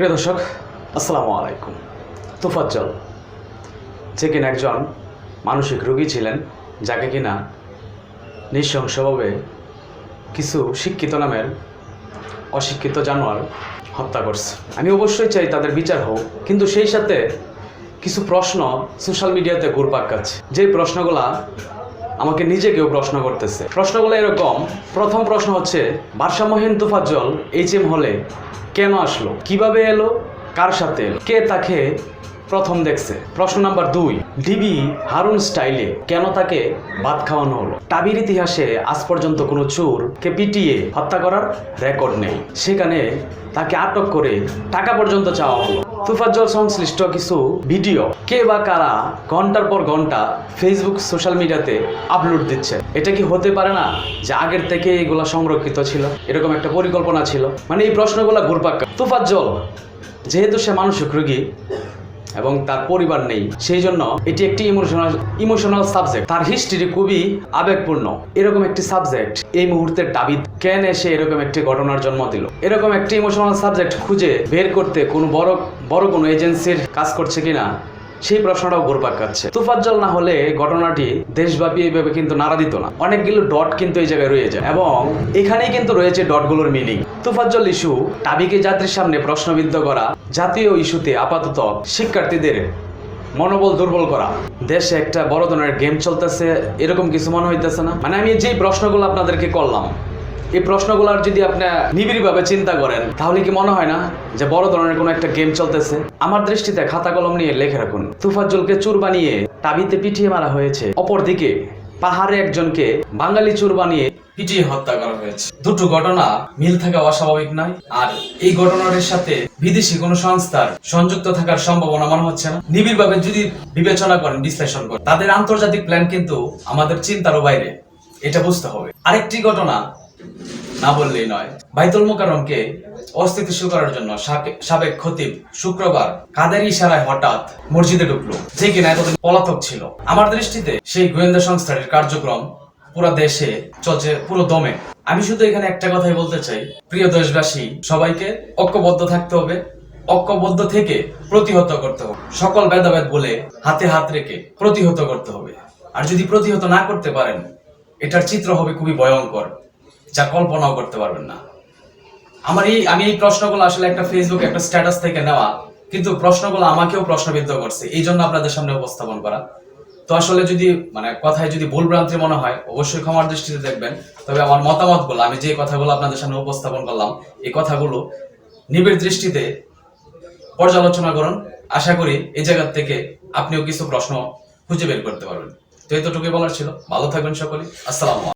প্রিয় দর্শক, আসসালামু আলাইকুম। তোফাজ্জল, যে কিনা একজন মানসিক রোগী ছিলেন, যাকে কিনা নৃশংসভাবে কিছু শিক্ষিত নামের অশিক্ষিত জানোয়ার হত্যা করছে। আমি অবশ্যই চাই তাদের বিচার হোক, কিন্তু সেই সাথে কিছু প্রশ্ন সোশ্যাল মিডিয়াতে ঘুরপাক খাচ্ছে। যে প্রশ্নগুলা আমাকে নিজেকেও প্রশ্ন করতেছে। প্রশ্নগুলো এরকম। প্রথম প্রশ্ন হচ্ছে, ভারসাম্যহীন তুফাজ্জল এইচ এম হলে কেন আসলো? কীভাবে এলো? কার সাথে এলো? কে তাকে প্রথম দেখছে। প্রশ্ন নাম্বার দুই, ডিবি হারুন স্টাইলে কেন তাকে ভাত খাওয়ানো হলো? টাবির ইতিহাসে আজ পর্যন্ত কোনো চোরকে পিটিয়ে হত্যা করার রেকর্ড নেই। সেখানে তাকে আটক করে টাকা পর্যন্ত চাওয়া হলো। তুফাজ্জল সংশ্লিষ্ট কিছু ভিডিও কে বা কারা ঘণ্টার পর ঘণ্টা ফেসবুক, সোশ্যাল মিডিয়াতে আপলোড দিচ্ছে এটা কি হতে পারে না যে আগের থেকে এগুলো সংরক্ষিত ছিল? এরকম একটা পরিকল্পনা ছিল। মানে এই প্রশ্নগুলো ঘুরপাক। তুফাজ্জল, যেহেতু সে মানসিক রোগী এবং তার পরিবার নেই। সেই জন্য এটি একটি ইমোশনাল ইমোশনাল সাবজেক্ট তার হিস্ট্রি খুবই আবেগপূর্ণ। এরকম একটি সাবজেক্ট এই মুহূর্তে দাবিদ কেন এসে এরকম একটি ঘটনার জন্ম দিল? এরকম একটি ইমোশনাল সাবজেক্ট খুঁজে বের করতে কোনো বড় বড় কোনো এজেন্সির কাজ করছে কিনা? সেই প্রশ্নটাও ঘুরপাক খাচ্ছে। তুফাজ্জল না হলে ঘটনাটি দেশব্যাপী এইভাবে কিন্তু নাড়া দিত না। অনেকগুলো ডট কিন্তু এই জায়গায় রয়ে যায় এবং এখানেই কিন্তু রয়েছে ডটগুলোর মিনিং। তুফাজ্জল ইস্যু টাবিকে যাত্রীর সামনে প্রশ্নবিদ্ধ করা, জাতীয় ইস্যুতে আপাতত শিক্ষার্থীদের মনোবল দুর্বল করা। দেশে একটা বড় ধরনের গেম চলতেছে, এরকম কিছু মনে হইতেছে না। মানে আমি যেই প্রশ্নগুলো আপনাদেরকে করলাম এই প্রশ্নগুলোর যদি আপনি নিবিড়ভাবে চিন্তা করেন, তাহলে কি মনে হয় না যে বড় ধরনের কোনো একটা গেম চলতেছে? আমার দৃষ্টিতে খাতা কলম নিয়ে লেখে রাখুন। তুফাজ্জলকে চুর বানিয়ে টাবিতে পিটিয়ে মারা হয়েছে। অপরদিকে পাহাড়ে একজনকে বাঙালি চুর বানিয়ে পিটিয়ে হত্যা করা হয়েছে। দুটো ঘটনা মিল থাকা অস্বাভাবিক নয়, আর এই ঘটনাটির সাথে বিদেশি কোনো সংস্থার সংযুক্ত থাকার সম্ভাবনা মনে হচ্ছে না। নিবিড়ভাবে যদি বিবেচনা করেন, বিশ্লেষণ করেন, তাদের আন্তর্জাতিক প্ল্যান কিন্তু আমাদের চিন্তারও বাইরে। এটা বুঝতে হবে। আরেকটি ঘটনা না বললেই নয়। বাইতুল মোকাররমকে অস্থিতিশীল করার জন্য সাবেক খতিব শুক্রবার কাদের ইশারায় হঠাৎ মসজিদে ঢুকলো, যে কিনা এতদিন পলাতক ছিল। আমার দৃষ্টিতে সেই গোয়েন্দা সংস্থার কার্যক্রম পুরো দেশে চলছে, পুরো দমে। আমি শুধু এখানে একটা কথাই বলতে চাই। প্রিয় দেশবাসী, সবাইকে ঐক্যবদ্ধ থাকতে হবে, ঐক্যবদ্ধ থেকে প্রতিহত করতে হবে। সকল ভেদাভেদ বলে হাতে হাত রেখে প্রতিহত করতে হবে। আর যদি প্রতিহত না করতে পারেন, এটার চিত্র হবে খুবই ভয়ঙ্কর। যা কল্পনাও করতে পারবেন না। আমার এই আমি এই প্রশ্নগুলো আসলে একটা ফেসবুক একটা স্ট্যাটাস থেকে নেওয়া, কিন্তু প্রশ্নগুলো আমাকেও প্রশ্নবিদ্ধ করছে। এই জন্য আপনাদের সামনে উপস্থাপন করা। তো আসলে যদি মানে কথায় যদি ভুল ভ্রান্তি মনে হয়, অবশ্যই ক্ষমার দৃষ্টিতে দেখবেন। তবে আমার মতামতগুলো, আমি যে কথাগুলো আপনাদের সামনে উপস্থাপন করলাম, এই কথাগুলো নিবিড় দৃষ্টিতে পর্যালোচনা করুন। আশা করি এই জায়গা থেকে আপনিও কিছু প্রশ্ন খুঁজে বের করতে পারবেন। তো এতটুকুই বলার ছিল। ভালো থাকবেন সকলে আসসালামু